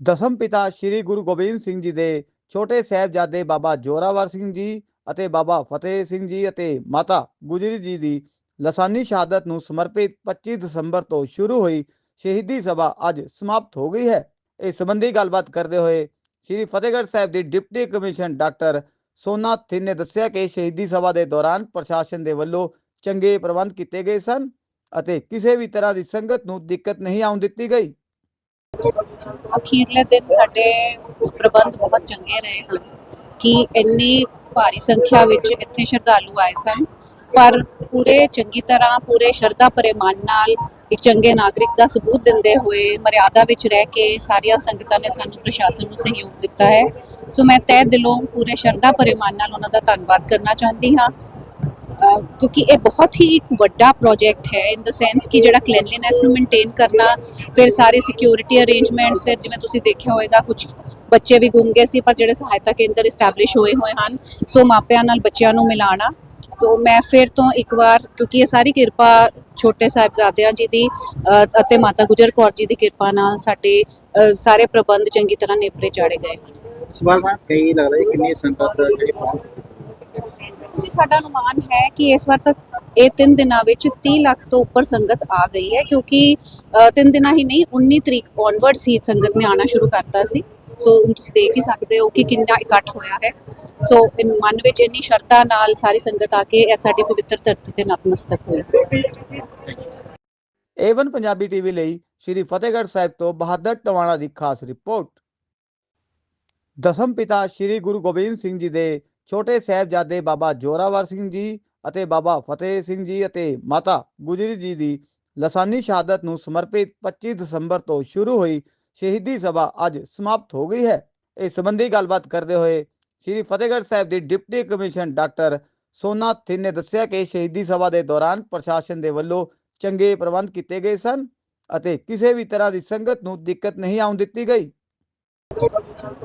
ਦਸਮ ਪਿਤਾ ਸ੍ਰੀ ਗੁਰੂ ਗੋਬਿੰਦ ਸਿੰਘ ਜੀ ਦੇ ਛੋਟੇ ਸਾਹਿਬਜ਼ਾਦੇ ਬਾਬਾ ਜੋਰਾਵਰ ਸਿੰਘ ਜੀ ਅਤੇ ਬਾਬਾ ਫਤਿਹ ਸਿੰਘ ਜੀ ਅਤੇ ਮਾਤਾ ਗੁਜਰੀ ਜੀ ਦੀ ਲਸਾਨੀ ਸ਼ਹਾਦਤ ਨੂੰ ਸਮਰਪਿਤ 25 ਦਸੰਬਰ ਤੋਂ ਸ਼ੁਰੂ ਹੋਈ ਸ਼ਹੀਦੀ ਸਭਾ ਅੱਜ ਸਮਾਪਤ ਹੋ ਗਈ ਹੈ। ਇਸ ਸੰਬੰਧੀ ਗੱਲਬਾਤ ਕਰਦੇ ਹੋਏ ਸ੍ਰੀ ਫਤਿਹਗੜ੍ਹ ਸਾਹਿਬ ਦੀ deputy commission doctor Sona Thind ਨੇ ਦੱਸਿਆ ਕਿ ਸ਼ਹੀਦੀ ਸਭਾ ਦੇ ਦੌਰਾਨ ਪ੍ਰਸ਼ਾਸਨ ਦੇ ਵੱਲੋਂ ਚੰਗੇ ਪ੍ਰਬੰਧ ਕੀਤੇ ਗਏ ਸਨ ਅਤੇ ਕਿਸੇ ਵੀ ਤਰ੍ਹਾਂ ਦੀ ਸੰਗਤ ਨੂੰ ਦਿੱਕਤ ਨਹੀਂ ਆਉਣ ਦਿੱਤੀ ਗਈ। ਅਖੀਰਲੇ ਦਿਨ ਸਾਡੇ ਪ੍ਰਬੰਧ ਬਹੁਤ ਚੰਗੇ ਰਹੇ ਹਨ ਕਿ ਇੰਨੀ ਭਾਰੀ ਸੰਖਿਆ ਵਿੱਚ ਇੱਥੇ ਸ਼ਰਧਾਲੂ ਆਏ ਸਨ। ਪਰ ਪੂਰੇ ਚੰਗੀ ਤਰ੍ਹਾਂ, ਪੂਰੇ ਸ਼ਰਧਾ ਭਰੇ ਮਨ ਨਾਲ ਇੱਕ ਚੰਗੇ ਨਾਗਰਿਕ ਦਾ ਸਬੂਤ ਦਿੰਦੇ ਹੋਏ, ਮਰਿਆਦਾ ਵਿੱਚ ਰਹਿ ਕੇ ਸਾਰੀਆਂ ਸੰਗਤਾਂ ਨੇ ਸਾਨੂੰ ਪ੍ਰਸ਼ਾਸਨ ਨੂੰ ਸਹਿਯੋਗ ਦਿੱਤਾ ਹੈ। ਸੋ ਮੈਂ ਤਹਿ ਦਿਲੋਂ ਪੂਰੇ ਸ਼ਰਧਾ ਭਰੇ ਮਨ ਨਾਲ ਉਹਨਾਂ ਦਾ ਧੰਨਵਾਦ ਕਰਨਾ ਚਾਹੁੰਦੀ ਹਾਂ। ਕਿਉਂਕਿ ਇਹ ਬਹੁਤ ਹੀ ਇੱਕ ਵੱਡਾ ਪ੍ਰੋਜੈਕਟ ਹੈ ਇਨ ਦ ਸੈਂਸ ਕਿ ਜਿਹੜਾ ਕਲੀਨਲੀਨੈਸ ਨੂੰ ਮੇਨਟੇਨ ਕਰਨਾ, ਫਿਰ ਸਾਰੇ ਸਿਕਿਉਰਿਟੀ ਅਰੇਂਜਮੈਂਟਸ ਫਿਰ ਜਿਵੇਂ ਤੁਸੀਂ ਦੇਖਿਆ ਹੋਵੇਗਾ ਕੁਝ ਬੱਚੇ ਵੀ ਗੁੰਮ ਗਏ ਸੀ, ਪਰ ਜਿਹੜੇ ਸਹਾਇਤਾ ਕੇਂਦਰ ਐਸਟੈਬਲਿਸ਼ ਹੋਏ ਹੋਏ ਹਨ, ਸੋ ਮਾਪਿਆਂ ਨਾਲ ਬੱਚਿਆਂ ਨੂੰ ਮਿਲਾਣਾ। ਸੋ ਮੈਂ ਫਿਰ ਤੋਂ ਇੱਕ ਵਾਰ, ਕਿਉਂਕਿ ਇਹ ਸਾਰੀ ਕਿਰਪਾ ਛੋਟੇ ਸਾਹਿਬਜ਼ਾਦਿਆਂ ਜੀ ਦੀ ਅਤੇ ਮਾਤਾ ਗੁਜਰ ਕੌਰ ਜੀ ਦੀ ਕਿਰਪਾ ਨਾਲ ਸਾਡੇ ਸਾਰੇ ਪ੍ਰਬੰਧ ਚੰਗੀ ਤਰ੍ਹਾਂ ਨੇਪਰੇ ਚਾੜੇ ਗਏ। ਇਸ ਵਾਰ ਕਈ ਲੱਗਦਾ ਕਿੰਨੀ ਸੰਗਤ ਜਿਹੜੀ ਪਹੁੰਚ ਜੀ ਸਾਡਾ ਅਨੁਮਾਨ ਹੈ ਕਿ ਇਸ ਵਾਰ ਤੱਕ ਇਹ ਤਿੰਨ ਦਿਨਾਂ ਵਿੱਚ 30 ਲੱਖ ਤੋਂ ਉੱਪਰ ਸੰਗਤ ਆ ਗਈ ਹੈ ਕਿਉਂਕਿ ਅ, ਦਿਨਾਂ ਹੀ ਨਹੀਂ 19 ਤਰੀਕ ਔਨਵਰਡਸ ਹੀ ਸੰਗਤ ਨੇ ਆਣਾ ਸ਼ੁਰੂ ਕਰਤਾ ਸੀ। ਸੋ ਤੁਸੀਂ ਦੇਖ ਹੀ ਸਕਦੇ ਹੋ ਕਿ ਕਿੰਨਾ ਇਕੱਠ ਹੋਇਆ ਹੈ। ਸੋ ਇਨ ਮਨ ਵਿੱਚ ਇੰਨੀ ਸ਼ਰਧਾ ਨਾਲ ਸਾਰੀ ਸੰਗਤ ਆ ਕੇ ਇਹ ਸਾਡੀ ਪਵਿੱਤਰ ਧਰਤੀ ਤੇ ਨਤਮਸਤਕ ਹੋਈ। ਏਵਨ ਪੰਜਾਬੀ ਟੀਵੀ ਲਈ ਸ੍ਰੀ ਫਤਿਹਗੜ੍ਹ ਸਾਹਿਬ ਤੋਂ ਬਹਾਦਰ ਟਵਾਣਾ ਦੀ ਖਾਸ ਰਿਪੋਰਟ। ਦਸਮ ਪਿਤਾ ਸ੍ਰੀ ਗੁਰੂ ਗੋਬਿੰਦ ਸਿੰਘ ਜੀ ਦੇ ਛੋਟੇ ਸਾਹਿਬਜ਼ਾਦੇ ਬਾਬਾ ਜੋਰਾਵਰ ਸਿੰਘ ਜੀ ਅਤੇ ਬਾਬਾ ਫਤਿਹ ਸਿੰਘ ਜੀ ਅਤੇ ਮਾਤਾ ਗੁਜਰੀ ਜੀ ਦੀ ਲਸਾਨੀ ਸ਼ਹਾਦਤ ਨੂੰ ਸਮਰਪਿਤ 25 ਦਸੰਬਰ ਤੋਂ ਸ਼ੁਰੂ ਹੋਈ ਸ਼ਹੀਦੀ ਸਭਾ ਅੱਜ ਸਮਾਪਤ ਹੋ ਗਈ ਹੈ। ਇਸ ਸੰਬੰਧੀ ਗੱਲਬਾਤ ਕਰਦੇ ਹੋਏ ਸ੍ਰੀ ਫਤਿਹਗੜ੍ਹ ਸਾਹਿਬ ਦੀ deputy commission doctor Sona Thind ਨੇ ਦੱਸਿਆ ਕਿ ਸ਼ਹੀਦੀ ਸਭਾ ਦੇ ਦੌਰਾਨ ਪ੍ਰਸ਼ਾਸਨ ਦੇ ਵੱਲੋਂ ਚੰਗੇ ਪ੍ਰਬੰਧ ਕੀਤੇ ਗਏ ਸਨ ਅਤੇ ਕਿਸੇ ਵੀ ਤਰ੍ਹਾਂ ਦੀ ਸੰਗਤ ਨੂੰ ਦਿੱਕਤ ਨਹੀਂ ਆਉਣ ਦਿੱਤੀ ਗਈ।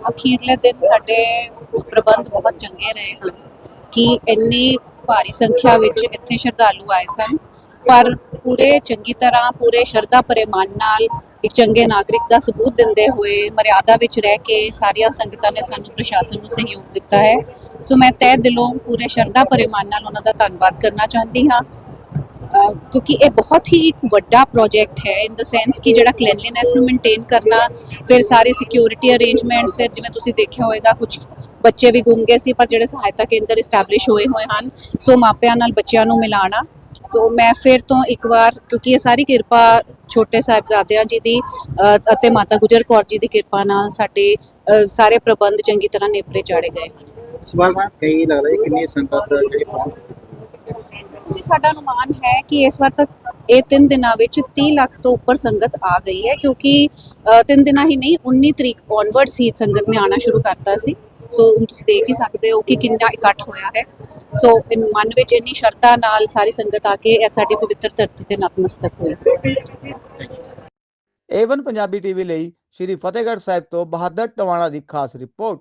ਅਖੀਰਲੇ ਦਿਨ ਸਾਡੇ ਪ੍ਰਬੰਧ ਬਹੁਤ ਚੰਗੇ ਰਹੇ ਹਨ ਕਿ ਇੰਨੀ ਭਾਰੀ ਸੰਖਿਆ ਵਿੱਚ ਇੱਥੇ ਸ਼ਰਧਾਲੂ ਆਏ ਸਨ। ਪਰ ਪੂਰੇ ਚੰਗੀ ਤਰ੍ਹਾਂ, ਪੂਰੇ ਸ਼ਰਧਾ ਭਰੇ ਮਨ ਨਾਲ ਇੱਕ ਚੰਗੇ ਨਾਗਰਿਕ ਦਾ ਸਬੂਤ ਦਿੰਦੇ ਹੋਏ, ਮਰਿਆਦਾ ਵਿੱਚ ਰਹਿ ਕੇ ਸਾਰੀਆਂ ਸੰਗਤਾਂ ਨੇ ਸਾਨੂੰ ਪ੍ਰਸ਼ਾਸਨ ਨੂੰ ਸਹਿਯੋਗ ਦਿੱਤਾ ਹੈ। ਸੋ ਮੈਂ ਤਹਿ ਦਿਲੋਂ ਪੂਰੇ ਸ਼ਰਧਾ ਭਰੇ ਮਨ ਨਾਲ ਉਹਨਾਂ ਦਾ ਧੰਨਵਾਦ ਕਰਨਾ ਚਾਹੁੰਦੀ ਹਾਂ। ਕਿਉਂਕਿ ਇਹ ਬਹੁਤ ਹੀ ਇੱਕ ਵੱਡਾ ਪ੍ਰੋਜੈਕਟ ਹੈ ਇਨ ਦ ਸੈਂਸ ਕਿ ਜਿਹੜਾ ਕਲੀਨਲੀਨੈਸ ਨੂੰ ਮੇਨਟੇਨ ਕਰਨਾ ਫਿਰ ਸਾਰੇ ਸਿਕਿਉਰਿਟੀ ਅਰੇਂਜਮੈਂਟਸ ਫਿਰ ਜਿਵੇਂ ਤੁਸੀਂ ਦੇਖਿਆ ਹੋਵੇਗਾ ਕੁਝ ਬੱਚੇ ਵੀ ਗੁੰਮ ਗਏ ਸੀ ਪਰ ਜਿਹੜੇ ਸਹਾਇਤਾ ਕੇਂਦਰ ਐਸਟੈਬਲਿਸ਼ ਹੋਏ ਹੋਏ ਹਨ ਸੋ ਮਾਪਿਆਂ ਨਾਲ ਬੱਚਿਆਂ ਨੂੰ ਮਿਲਾਣਾ ਸੋ ਮੈਂ ਫਿਰ ਤੋਂ ਇੱਕ ਵਾਰ ਕਿਉਂਕਿ ਇਹ ਸਾਰੀ ਕਿਰਪਾ ਛੋਟੇ ਸਾਹਿਬਜ਼ਾਦਿਆਂ ਜੀ ਦੀ ਅਤੇ ਮਾਤਾ ਗੁਜਰ ਕੌਰ ਜੀ ਦੀ ਕਿਰਪਾ ਨਾਲ ਸਾਡੇ ਸਾਰੇ ਪ੍ਰਬੰਧ ਚੰਗੀ ਤਰ੍ਹਾਂ ਨੇਪਰੇ ਚਾੜੇ ਗਏ ਇਸ ਵਾਰ ਕਈ ਲੱਗਦਾ ਕਿੰਨੀ ਸੰਗਤ ਜਿਹੜੀ ਪਹੁੰਚ ਜੀ ਸਾਡਾ ਅਨੁਮਾਨ ਹੈ ਕਿ ਇਸ ਵਾਰ ਤੱਕ ਇਹ ਤਿੰਨ ਦਿਨਾਂ ਵਿੱਚ 30 ਲੱਖ ਤੋਂ ਉੱਪਰ ਸੰਗਤ ਆ ਗਈ ਹੈ ਕਿਉਂਕਿ ਅ, ਦਿਨਾਂ ਹੀ ਨਹੀਂ 19 ਤਰੀਕ ਔਨਵਰਡਸ ਹੀ ਸੰਗਤ ਨੇ ਆਣਾ ਸ਼ੁਰੂ ਕਰਤਾ ਸੀ। ਸੋ ਤੁਸੀਂ ਦੇਖ ਹੀ ਸਕਦੇ ਹੋ ਕਿ ਕਿੰਨਾ ਇਕੱਠ ਹੋਇਆ ਹੈ। ਸੋ ਇਨ ਮਨ ਵਿੱਚ ਇੰਨੀ ਸ਼ਰਧਾ ਨਾਲ ਸਾਰੀ ਸੰਗਤ ਆ ਕੇ ਸਾਡੀ ਪਵਿੱਤਰ ਧਰਤੀ ਤੇ ਨਤਮਸਤਕ ਹੋਈ। ਏਵਨ ਪੰਜਾਬੀ ਟੀਵੀ ਲਈ ਸ੍ਰੀ ਫਤਿਹਗੜ੍ਹ ਸਾਹਿਬ ਤੋਂ ਬਹਾਦਰ ਟਵਾਣਾ ਦੀ ਖਾਸ ਰਿਪੋਰਟ।